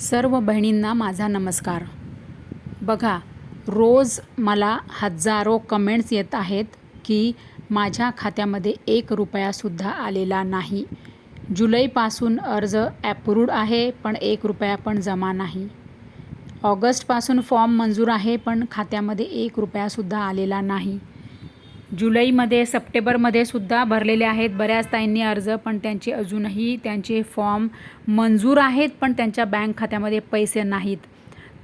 सर्व बहिणींना माझा नमस्कार. बघा रोज मला हजारो कमेंट्स येत आहेत की माझ्या खात्यामध्ये एक रुपयासुद्धा आलेला नाही. जुलैपासून अर्ज ॲप्रूव्ड आहे पण एक रुपया पण जमा नाही. ऑगस्टपासून फॉर्म मंजूर आहे पण खात्यामध्ये एक रुपयासुद्धा आलेला नाही. जुलैमध्ये सप्टेंबरमध्ये सुद्धा भरलेले आहेत. बऱ्याच ताईंनी अर्ज पण त्यांचे अजूनही त्यांचे फॉर्म मंजूर आहेत पण त्यांच्या बँक खात्यामध्ये पैसे नाहीत.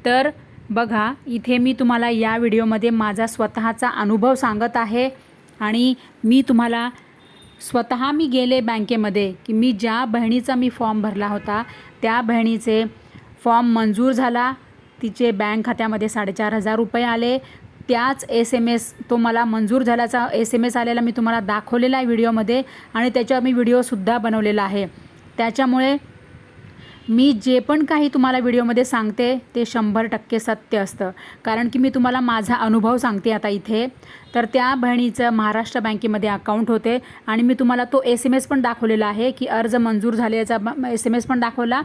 तर बघा इथे मी तुम्हाला या व्हिडिओमध्ये माझा स्वतःचा अनुभव सांगत आहे आणि मी तुम्हाला स्वतः मी गेले बँकेमध्ये की मी ज्या बहिणीचा मी फॉर्म भरला होता त्या बहिणीचे फॉर्म मंजूर झाला. तिचे बँक खात्यामध्ये साडेचार हजार रुपये आले. त्याच एस एम एस तो मला मंजूर झाल्याचा एस एम एस आलेला मी तुम्हाला दाखवलेला आहे व्हिडिओमध्ये आणि त्याच्यावर मी व्हिडिओसुद्धा बनवलेला आहे. त्याच्यामुळे मी जे पण काही तुम्हाला व्हिडिओमध्ये सांगते ते शंभर टक्के सत्य असतं. कारण की मी तुम्हाला माझा अनुभव सांगते आता इथे. तर त्या बहिणीचं महाराष्ट्र बँकेमध्ये अकाउंट होते आणि मी तुम्हाला तो एस एम एस पण दाखवलेला आहे की अर्ज मंजूर झाल्याचा एस एम एस पण दाखवला.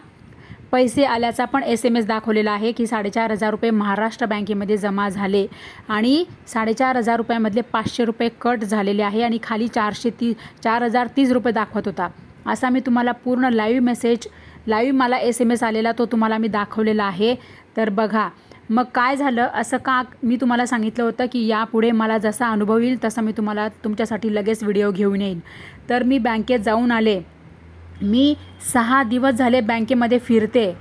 पैसे आल्याचा पण एस एम एस दाखवलेला आहे की साडेचार हजार रुपये महाराष्ट्र बँकेमध्ये जमा झाले आणि साडेचार हजार रुपयामधले पाचशे रुपये कट झालेले आहे आणि खाली चारशे ती चार हजार तीस रुपये दाखवत होता. असा मी तुम्हाला पूर्ण लाईव्ह मेसेज लाईव्ह मला एस एम एस आलेला तो तुम्हाला मी दाखवलेला आहे. तर बघा मग काय झालं? असं का मी तुम्हाला सांगितलं होतं की यापुढे मला जसा अनुभव येईल तसा मी तुम्हाला तुमच्यासाठी लगेच व्हिडिओ घेऊन येईन. तर मी बँकेत जाऊन आले. मी सहा दिवस झाले बँकेमध्ये फिरते.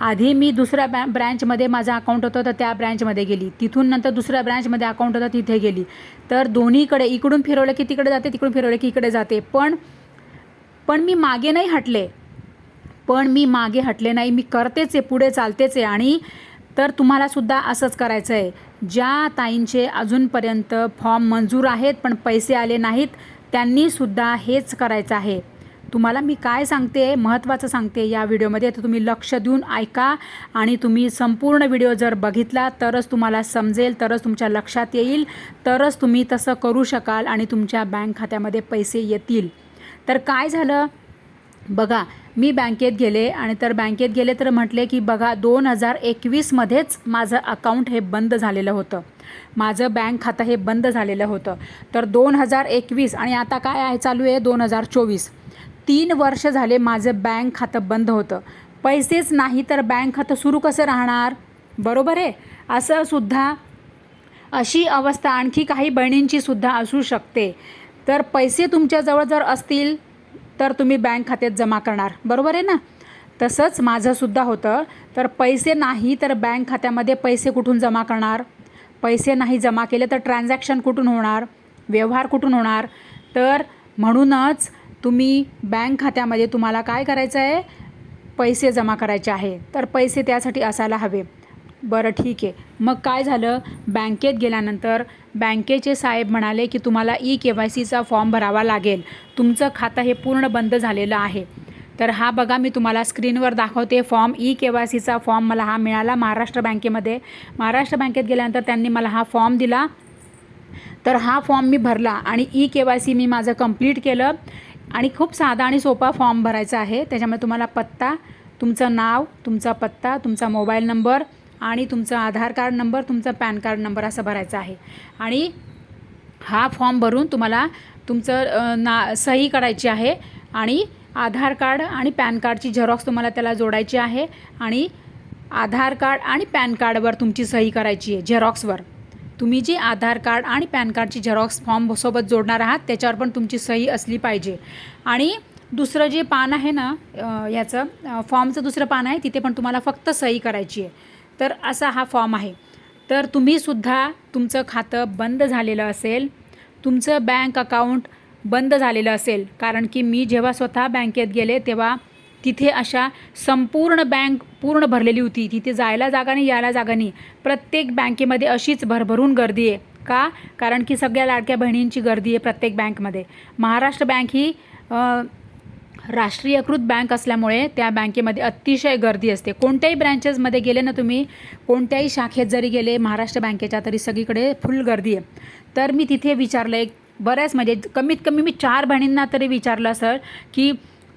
आधी मी दुसऱ्या बॅ ब्रँचमध्ये माझं अकाउंट होतं तर त्या ब्रँचमध्ये गेली. तिथून नंतर दुसऱ्या ब्रँचमध्ये अकाउंट होतं तिथे गेली. तर दोन्हीकडे इकडून फिरवलं की तिकडे जाते तिकडून फिरवलं की इकडे जाते. पण पण मी मागे नाही हटले. पण मी मागे हटले नाही. मी करतेच आहे पुढे चालतेच आहे आणि तर तुम्हालासुद्धा असंच करायचं आहे ज्या ताईंचे अजूनपर्यंत फॉर्म मंजूर आहेत पण पैसे आले नाहीत त्यांनीसुद्धा हेच करायचं आहे. तुम्हाला मी काय सांगते महत्त्वाचं सांगते या व्हिडिओमध्ये तर तुम्ही लक्ष देऊन ऐका आणि तुम्ही संपूर्ण व्हिडिओ जर बघितला तरच तुम्हाला समजेल तरच तुमच्या लक्षात येईल तरच तुम्ही तसं करू शकाल आणि तुमच्या बँक खात्यामध्ये पैसे येतील. तर काय झालं? बघा मी बँकेत गेले आणि तर बँकेत गेले तर म्हटले की बघा दोन हजार एकवीसमध्येच माझं अकाउंट हे बंद झालेलं होतं. माझं बँक खातं हे बंद झालेलं होतं. तर दोन हजार एकवीस आणि आता काय आहे चालू आहे? दोन हजार चोवीस. तीन वर्ष झाले माझं बँक खातं बंद होतं. पैसेच नाही तर बँक खातं सुरू कसं राहणार? बरोबर आहे? असं सुद्धा अशी अवस्था आणखी काही बहिणींची सुद्धा असू शकते. तर पैसे तुमच्याजवळ जर असतील तर तुम्ही बँक खात्यात जमा करणार. बरोबर आहे ना? तसंच माझंसुद्धा होतं. तर पैसे नाही तर बँक खात्यामध्ये पैसे कुठून जमा करणार? पैसे नाही जमा केले तर ट्रान्झॅक्शन कुठून होणार? व्यवहार कुठून होणार? तर म्हणूनच तुम्ही बँक खात्यामध्ये तुम्हाला काय करायचं आहे? पैसे जमा करायचे आहे. तर पैसे त्यासाठी असायला हवे. बरं ठीक आहे. मग काय झालं? बँकेत गेल्यानंतर बँकेचे साहेब म्हणाले की तुम्हाला ई के वाय सीचा फॉर्म भरावा लागेल. तुमचं खातं हे पूर्ण बंद झालेलं आहे. तर हा बघा मी तुम्हाला स्क्रीनवर दाखवते फॉर्म. ई के वाय सीचा फॉर्म मला हा मिळाला महाराष्ट्र बँकेमध्ये. महाराष्ट्र बँकेत गेल्यानंतर त्यांनी मला हा फॉर्म दिला. तर हा फॉर्म मी भरला आणि ई के वाय सी मी माझं कंप्लीट केलं. आणि खूप साधा आणि सोपा फॉर्म भरायचा आहे. त्याच्यामुळे तुम्हाला पत्ता तुमचं नाव तुमचा पत्ता तुमचा मोबाईल नंबर आणि तुमचा आधार कार्ड नंबर तुमचा पॅन कार्ड नंबर असं भरायचा आहे. आणि हा फॉर्म भरून तुम्हाला तुमचं ना सही करायची आहे आणि आधार कार्ड आणि पॅन कार्डची झेरॉक्स तुम्हाला त्याला जोडायची आहे आणि आधार कार्ड आणि पॅन कार्डवर तुमची सही करायची आहे झेरॉक्सवर. तुम्ही जी आधार कार्ड आणि पॅन कार्डची झेरॉक्स फॉर्मसोबत जोडणार आहात त्याच्यावर पण तुमची सही असली पाहिजे. आणि दुसरं जे पान आहे ना याचं फॉर्मचं दुसरं पान आहे तिथे पण तुम्हाला फक्त सही करायची आहे. तर असा हा फॉर्म आहे. तर तुम्हीसुद्धा तुमचं खातं बंद झालेलं असेल तुमचं बँक अकाउंट बंद झालेलं असेल कारण की मी जेव्हा स्वतः बँकेत गेले तेव्हा तिथे अशा संपूर्ण बँक पूर्ण भरलेली होती. तिथे जायला जागा नाही यायला जागा नाही. प्रत्येक बँकेमध्ये अशीच भरभरून गर्दी आहे. का? कारण की सगळ्या लाडक्या बहिणींची गर्दी आहे प्रत्येक बँकमध्ये. महाराष्ट्र बँक ही राष्ट्रीयकृत बँक असल्यामुळे त्या बँकेमध्ये अतिशय गर्दी असते. कोणत्याही ब्रँचेसमध्ये गेले ना तुम्ही कोणत्याही शाखेत जरी गेले महाराष्ट्र बँकेच्या तरी सगळीकडे फुल गर्दी आहे. तर मी तिथे विचारलं एक बऱ्याच म्हणजे कमीत कमी मी चार बहिणींना तरी विचारलं सर की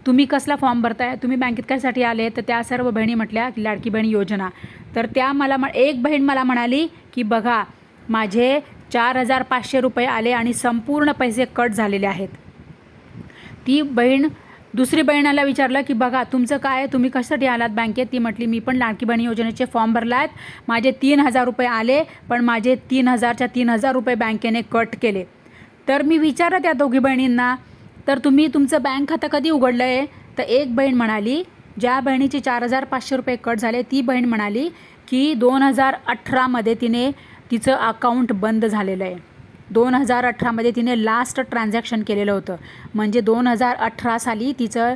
तुम्ही कसला फॉर्म भरताय तुम्ही बँकेत कशासाठी आले तर त्या सर्व बहिणी म्हटल्या की लाडकी बहीण योजना. तर त्या मला म एक बहीण मला म्हणाली की बघा माझे चार हजार पाचशे रुपये आले आणि संपूर्ण पैसे कट झालेले आहेत. ती बहीण दुसरी बहिणाला विचारलं की बघा तुमचं काय आहे? तुम्ही कशासाठी आलात बँकेत ती? म्हटली मी पण लाडकी बहीण योजनेचे फॉर्म भरला आहेत. माझे तीन हजार रुपये आले पण माझे तीन हजारच्या तीन हजार रुपये बँकेने कट केले. तर मी विचारलं त्या दोघी बहिणींना तर तुम्ही तुमचं बँक खातं कधी उघडलं आहे तर एक बहीण म्हणाली ज्या बहिणीचे चार हजार पाचशे रुपये कट झाले ती बहीण म्हणाली की दोन हजार अठरामध्ये तिने तिचं अकाउंट बंद झालेलं आहे. दोन हजार अठरामध्ये तिने लास्ट ट्रान्झॅक्शन केलेलं होतं. म्हणजे दोन हजार अठरा साली तिचं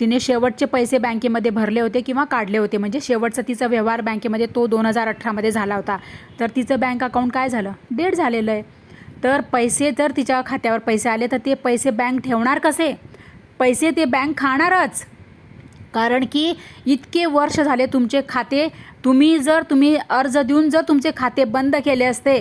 तिने शेवटचे पैसे बँकेमध्ये भरले होते किंवा काढले होते. म्हणजे शेवटचा तिचा व्यवहार बँकेमध्ये तो दोन हजार अठरामध्ये झाला होता. तर तिचं बँक अकाउंट काय झालं? डेट झालेलं आहे. तर पैसे जर तिच्या खात्यावर पैसे आले तर ते पैसे बँक ठेवणार कसे? पैसे ते बँक खाणारच. कारण की इतके वर्ष झाले तुमचे खाते तुम्ही जर तुम्ही अर्ज देऊन जर तुमचे खाते बंद केले असते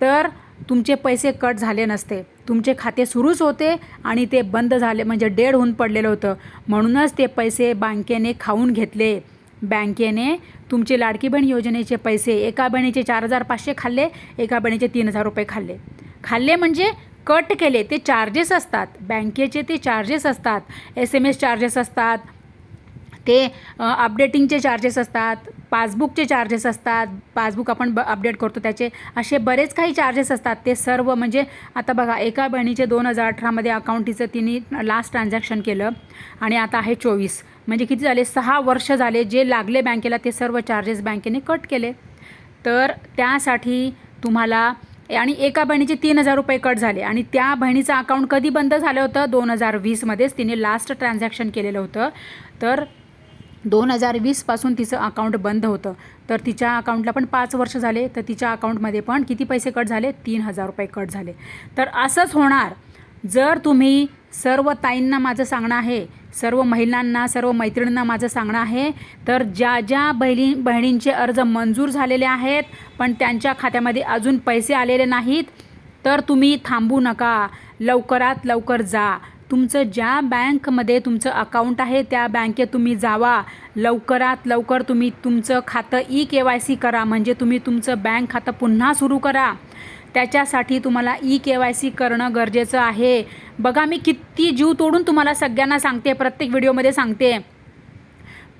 तर तुमचे पैसे कट झाले नसते. तुमचे खाते सुरूच होते आणि ते बंद झाले म्हणजे डेड होऊन पडलेलं होतं. म्हणूनच ते पैसे बँकेने खाऊन घेतले. बँकेने तुमचे लाडकी बहीण योजनेचे पैसे एका बहिणीचे चार हजार पाचशे खाल्ले एका बहिणीचे तीन हजार रुपये खाल्ले. खाल्ले म्हणजे कट केले ते चार्जेस असतात. बँकेचे ते चार्जेस असतात. एस एम एस चार्जेस असतात. ते अपडेटिंगचे चार्जेस असतात. पासबुकचे चार्जेस असतात. पासबुक आपण ब अपडेट करतो त्याचे. असे बरेच काही चार्जेस असतात. ते सर्व म्हणजे आता बघा एका बहिणीचे दोन हजार अठरामध्ये अकाउंट तिचं तिने लास्ट ट्रान्झॅक्शन केलं आणि आता आहे चोवीस. म्हणजे किती झाले? सहा वर्ष झाले. जे लागले बँकेला ते सर्व चार्जेस बँकेने कट केले. तर त्यासाठी तुम्हाला आणि एका बहिणीचे तीन हजार रुपये कट झाले. आणि त्या बहिणीचं अकाउंट कधी बंद झालं होतं? दोन हजार वीसमध्येच तिने लास्ट ट्रान्झॅक्शन केलेलं होतं. तर दोन हजार वीसपासून तिचं अकाउंट बंद होतं. तर तिच्या अकाउंटला पण पाच वर्ष झाले. तर तिच्या अकाउंटमध्ये पण किती पैसे कट झाले? तीन हजार रुपये कट झाले. तर असंच होणार. जर तुम्ही सर्व ताईंना माझं सांगणं आहे सर्व महिलांना सर्व मैत्रिणींना माझं सांगणं आहे. तर ज्या ज्या बहिणी बहिणींचे अर्ज मंजूर झालेले आहेत पण त्यांच्या खात्यामध्ये अजून पैसे आलेले नाहीत तर तुम्ही थांबू नका. लवकरात लवकर जा. तुमचं ज्या बँकमध्ये तुमचं अकाउंट आहे त्या बँकेत तुम्ही जावा. लवकरात लवकर तुम्ही तुमचं खातं ई के वाय सी करा. म्हणजे तुम्ही तुमचं बँक खातं पुन्हा सुरू करा. त्याच्यासाठी तुम्हाला ई के वाय सी करणं गरजेचं आहे. बघा मी किती जीव तोडून तुम्हाला सगळ्यांना सांगते प्रत्येक व्हिडिओमध्ये सांगते.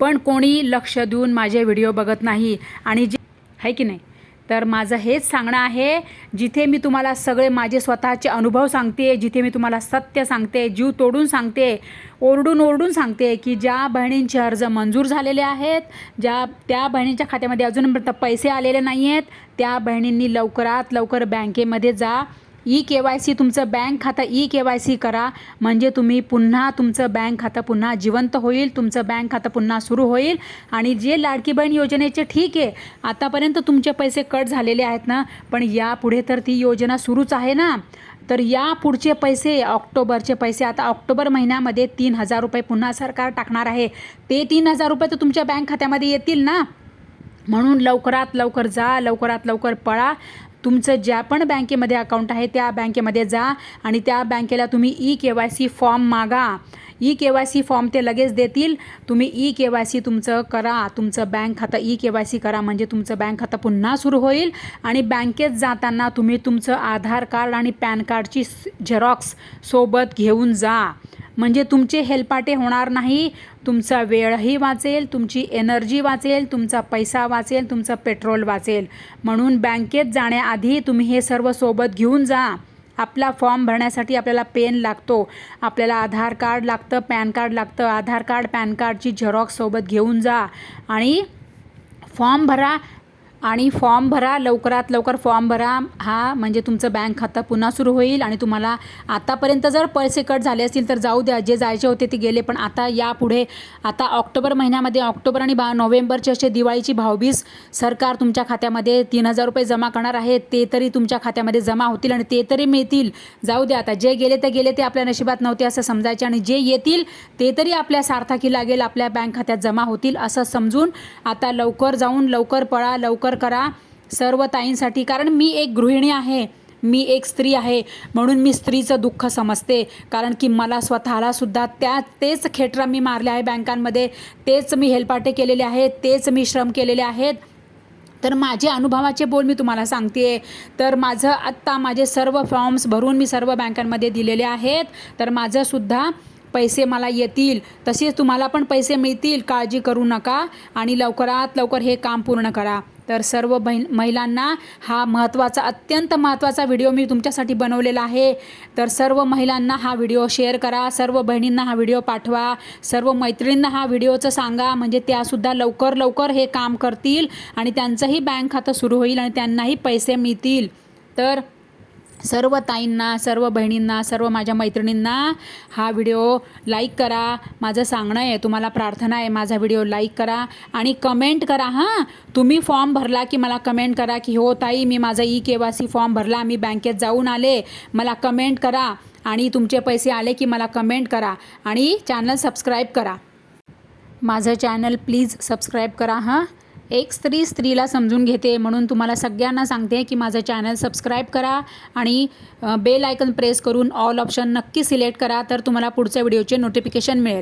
पण कोणी लक्ष देऊन माझे व्हिडिओ बघत नाही. आणि जे आहे की नाही? तर माझं हेच सांगणं आहे जिथे मी तुम्हाला सगळे माझे स्वतःचे अनुभव सांगते जिथे मी तुम्हाला सत्य सांगते जीव तोडून सांगते ओरडून ओरडून सांगते की ज्या बहिणींचे अर्ज मंजूर झालेले आहेत ज्या त्या बहिणींच्या खात्यामध्ये अजूनपर्यंत पैसे आलेले नाही आहेत त्या बहिणींनी लवकरात लवकर बँकेमध्ये जा ई के वाय सी तुमचं बँक खातं ई के वाय सी करा. म्हणजे तुम्ही पुन्हा तुमचं बँक खातं पुन्हा जिवंत होईल तुमचं बँक खातं पुन्हा सुरू होईल. आणि जे लाडकी बहीण योजनेचे ठीक आहे आतापर्यंत तुमचे पैसे कट झालेले आहेत ना पण यापुढे तर ती योजना सुरूच आहे ना. तर या पुढचे पैसे ऑक्टोबरचे पैसे आता ऑक्टोबर महिन्यामध्ये तीन हजार रुपये पुन्हा सरकार टाकणार आहे. ते तीन हजार रुपये तर तुमच्या बँक खात्यामध्ये येतील ना. म्हणून लवकरात लवकर जा लवकरात लवकर पळा. तुमचं ज्या पण बँकेमध्ये अकाउंट आहे त्या बँकेमध्ये जा आणि त्या बँकेला तुम्ही E K Y C form मागा. E K Y C form ते लगेच देतील. तुम्ही ई के वाय सी तुमचं करा तुमचं बँक खातं ई के वाय सी करा म्हणजे तुमचं बँक खातं पुन्हा सुरू होईल. आणि बँकेत जाताना तुम्ही तुमचं आधार कार्ड आणि पॅन कार्डची झेरॉक्स सोबत घेऊन जा. म्हणजे तुमचे हेलपाटे होणार नाही. तुमचा वेळही वाचेल तुमची एनर्जी वाचेल तुमचा पैसा वाचेल तुमचं पेट्रोल वाचेल. म्हणून बँकेत जाण्याआधी तुम्ही हे सर्व सोबत घेऊन जा. आपला फॉर्म भरण्यासाठी आपल्याला पेन लागतो आपल्याला आधार कार्ड लागतं पॅन कार्ड लागतं. आधार कार्ड पॅन कार्डची झेरॉक्स सोबत घेऊन जा आणि फॉर्म भरा. आणि फॉर्म भरा लवकरात लवकर फॉर्म भरा. हा म्हणजे तुमचं बँक खातं पुन्हा सुरू होईल आणि तुम्हाला आतापर्यंत जर पैसे कट झाले असतील तर जाऊ द्या. जे जायचे होते ते गेले पण आता यापुढे आता ऑक्टोबर महिन्यामध्ये ऑक्टोबर आणि बा नोव्हेंबरचे असे दिवाळीची भावबीज सरकार तुमच्या खात्यामध्ये तीन हजार रुपये जमा करणार आहे. ते तरी तुमच्या खात्यामध्ये जमा होतील आणि ते तरी मिळतील. जाऊ द्या आता. जे गेले ते गेले ते आपल्या नशिबात नव्हते असं समजायचे आणि जे येतील ते तरी आपल्या सार्थकी लागेल आपल्या बँक खात्यात जमा होतील असं समजून आता लवकर जाऊन लवकर पळा लवकर करा सर्व ताईंसाठी. कारण मी एक गृहिणी आहे मी एक स्त्री आहे म्हणून मी स्त्रीचं दुःख समजते. कारण की मला स्वतःलासुद्धा त्या तेच खेटरा मी मारले आहे बँकांमध्ये तेच मी हेलपाटे केलेले आहेत तेच मी श्रम केलेले आहेत. तर माझे अनुभवाचे बोल मी तुम्हाला सांगते तर माझं आत्ता माझे सर्व फॉर्म्स भरून मी सर्व बँकांमध्ये दिलेले आहेत. तर माझंसुद्धा पैसे मला येतील. तसेच तुम्हाला पण पैसे मिळतील. काळजी करू नका आणि लवकरात लवकर हे काम पूर्ण करा. तर सर्व बहीण महिलांना हा महत्त्वाचा अत्यंत महत्त्वाचा व्हिडिओ मी तुमच्यासाठी बनवलेला आहे. तर सर्व महिलांना हा व्हिडिओ शेअर करा सर्व बहिणींना हा व्हिडिओ पाठवा सर्व मैत्रिणींना हा व्हिडिओचं सांगा म्हणजे त्यासुद्धा लवकर लवकर हे काम करतील आणि त्यांचंही बँक खातं सुरू होईल आणि त्यांनाही पैसे मिळतील. तर सर्व ताईंना सर्व बहिणींना सर्व माझ्या मैत्रिणींना हा व्हिडिओ लाईक करा. माझं सांगणं आहे तुम्हाला प्रार्थना आहे माझा व्हिडिओ लाईक करा आणि कमेंट करा हां. तुम्ही फॉर्म भरला की मला कमेंट करा की हो ताई मी माझा E K Y C form भरला मी बँकेत जाऊन आले. मला कमेंट करा आणि तुमचे पैसे आले की मला कमेंट करा आणि चॅनल सबस्क्राईब करा. माझं चॅनल प्लीज सबस्क्राईब करा हां. एक स्त्री स्त्रीला समजून घेते म्हणून तुम्हाला सगळ्यांना सांगते की माझं चॅनल सबस्क्राईब करा आणि बेल आयकन प्रेस करून ऑल ऑप्शन नक्की सिलेक्ट करा तर तुम्हाला पुढच्या व्हिडिओचे नोटिफिकेशन मिळेल.